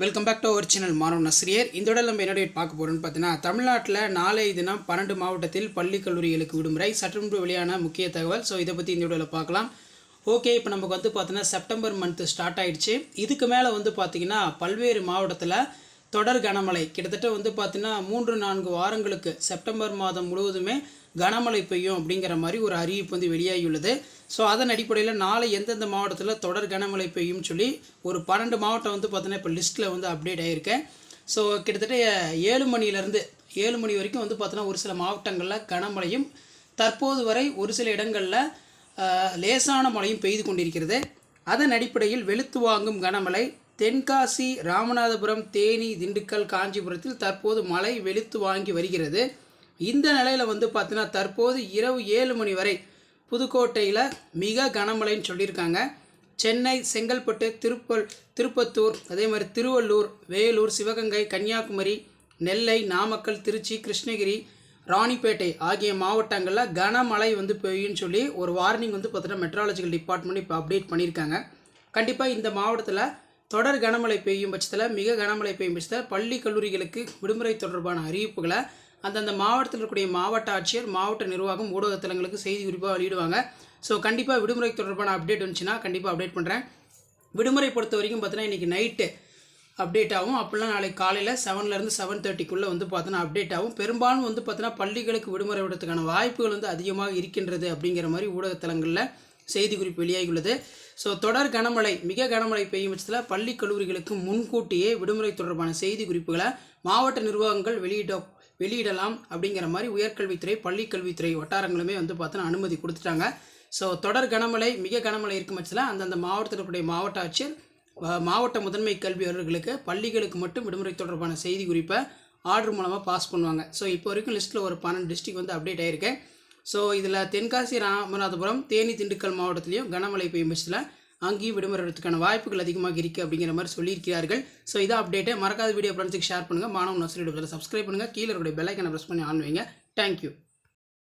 Welcome back to our channel மாணவ நஸ்ரியர் இந்த உடல் நம்ம என்ன பார்க்க போகிறோம்னு பார்த்தீங்கன்னா தமிழ்நாட்டில் நாளைய தினம் பன்னெண்டு மாவட்டத்தில் பள்ளி கல்லூரிகளுக்கு விடுமுறை. சற்று முன்பு வெளியான முக்கிய தகவல். ஸோ இதை பற்றி இந்த உடலில் பார்க்கலாம். ஓகே இப்போ நமக்கு வந்து பார்த்தீங்கன்னா செப்டம்பர் மந்த்து ஸ்டார்ட் ஆயிடுச்சு. இதுக்கு மேலே வந்து பார்த்திங்கன்னா பல்வேறு மாவட்டத்தில் தொடர் கனமழை. கிட்டத்தட்ட வந்து பார்த்திங்கன்னா மூன்று நான்கு வாரங்களுக்கு செப்டம்பர் மாதம் முழுவதுமே கனமழை பெய்யும் அப்படிங்கிற மாதிரி ஒரு அறிவிப்பு வந்து வெளியாகியுள்ளது. ஸோ அதன் அடிப்படையில் நாளை எந்தெந்த மாவட்டத்தில் தொடர் கனமழை பெய்யும்னு சொல்லி ஒரு பன்னெண்டு மாவட்டம் வந்து பார்த்தீங்கன்னா இப்போ லிஸ்ட்டில் வந்து அப்டேட் ஆகியிருக்கேன் ஸோ கிட்டத்தட்ட ஏழு மணிலேருந்து ஏழு மணி வரைக்கும் வந்து பார்த்தோன்னா ஒரு சில மாவட்டங்களில் கனமழையும் தற்போது வரை ஒரு சில இடங்களில் லேசான மழையும் பெய்து கொண்டிருக்கிறது. அதன் அடிப்படையில் வெளுத்து வாங்கும் கனமழை தென்காசி ராமநாதபுரம் தேனி திண்டுக்கல் காஞ்சிபுரத்தில் தற்போது மழை வெளுத்து வாங்கி வருகிறது. இந்த நிலையில் வந்து பார்த்தீங்கன்னா தற்போது இரவு ஏழு மணி வரை புதுக்கோட்டையில் மிக கனமழைன்னு சொல்லியிருக்காங்க. சென்னை செங்கல்பட்டு திருப்பல் திருப்பத்தூர் அதே மாதிரி திருவள்ளூர் வேலூர் சிவகங்கை கன்னியாகுமரி நெல்லை நாமக்கல் திருச்சி கிருஷ்ணகிரி ராணிப்பேட்டை ஆகிய மாவட்டங்களில் கனமழை வந்து பெய்யும்னு சொல்லி ஒரு வார்னிங் வந்து பார்த்தீங்கன்னா மெட்ராலஜிக்கல் டிபார்ட்மெண்ட் இப்போ அப்டேட் பண்ணியிருக்காங்க. கண்டிப்பாக இந்த மாவட்டத்தில் தொடர் கனமழை பெய்யும் பட்சத்தில் மிக கனமழை பெய்யும் பட்சத்தில் பள்ளி கல்லூரிகளுக்கு விடுமுறை தொடர்பான அறிவிப்புகளை அந்தந்த மாவட்டத்தில் இருக்கக்கூடிய மாவட்ட ஆட்சியர் மாவட்ட நிர்வாகம் ஊடகத்தலங்களுக்கு செய்தி குறிப்பாக வெளியிடுவாங்க. ஸோ கண்டிப்பாக விடுமுறை தொடர்பான அப்டேட் வந்துச்சுன்னா கண்டிப்பாக அப்டேட் பண்ணுறேன் விடுமுறை பொறுத்த வரைக்கும் பார்த்தீங்கன்னா இன்றைக்கி நைட்டு அப்டேட் ஆகும். அப்படிலாம் நாளைக்கு காலையில் செவன்லேருந்து செவன் தேர்ட்டிக்குள்ளே வந்து பார்த்தோன்னா அப்டேட் ஆகும். பெரும்பாலும் வந்து பார்த்தோன்னா பள்ளிகளுக்கு விடுமுறை விடுறதுக்கான வாய்ப்புகள் வந்து அதிகமாக இருக்கின்றது அப்படிங்கிற மாதிரி ஊடகத்தலங்களில் செய்தி குறிப்பு வெளியாகியுள்ளது. ஸோ தொடர் கனமழை மிக கனமழை பெய்யும் பட்சத்தில் பள்ளி கல்லூரிகளுக்கு முன்கூட்டியே விடுமுறை தொடர்பான செய்தி குறிப்புகளை மாவட்ட நிர்வாகங்கள் வெளியிட வெளியிடலாம் அப்படிங்கிற மாதிரி உயர்கல்வித்துறை பள்ளி கல்வித்துறை வட்டாரங்களுமே வந்து பார்த்தோன்னா அனுமதி கொடுத்துட்டாங்க. ஸோ தொடர் கனமழை மிக கனமழை இருக்கும் பட்சத்தில் அந்தந்த மாவட்டத்திற்குடைய மாவட்ட ஆட்சியர் மாவட்ட முதன்மை கல்வி அலுவலர்களுக்கு பள்ளிகளுக்கு மட்டும் விடுமுறை தொடர்பான செய்தி குறிப்பை ஆர்டர் மூலமாக பாஸ் பண்ணுவாங்க. ஸோ இப்போ வரைக்கும் லிஸ்ட்டில் ஒரு பன்னெண்டு டிஸ்ட்ரிக் வந்து அப்டேட் ஆகிருக்கு ஸோ இதில் தென்காசி ராமநாதபுரம் தேனி திண்டுக்கல் மாவட்டத்திலையும் கனமழை பெய்யும் பட்சத்தில் அங்கேயும் விடுமுறைக்கான வாய்ப்புகள் அதிகமாக இருக்குது அப்படிங்கிற மாதிரி சொல்லியிருக்கிறார்கள். ஸோ இதான் அப்டேட்டு மறக்காத வீடியோ ஃப்ரெண்ட்ஸுக்கு ஷேர் பண்ணுங்கள் மாணவ நர்சரி சப்ஸ்கிரைப் பண்ணுங்கள் கீழே இருக்கிற பெல்லைக்கனை ப்ரெஸ் பண்ணி ஆன் வைங்க. Thank you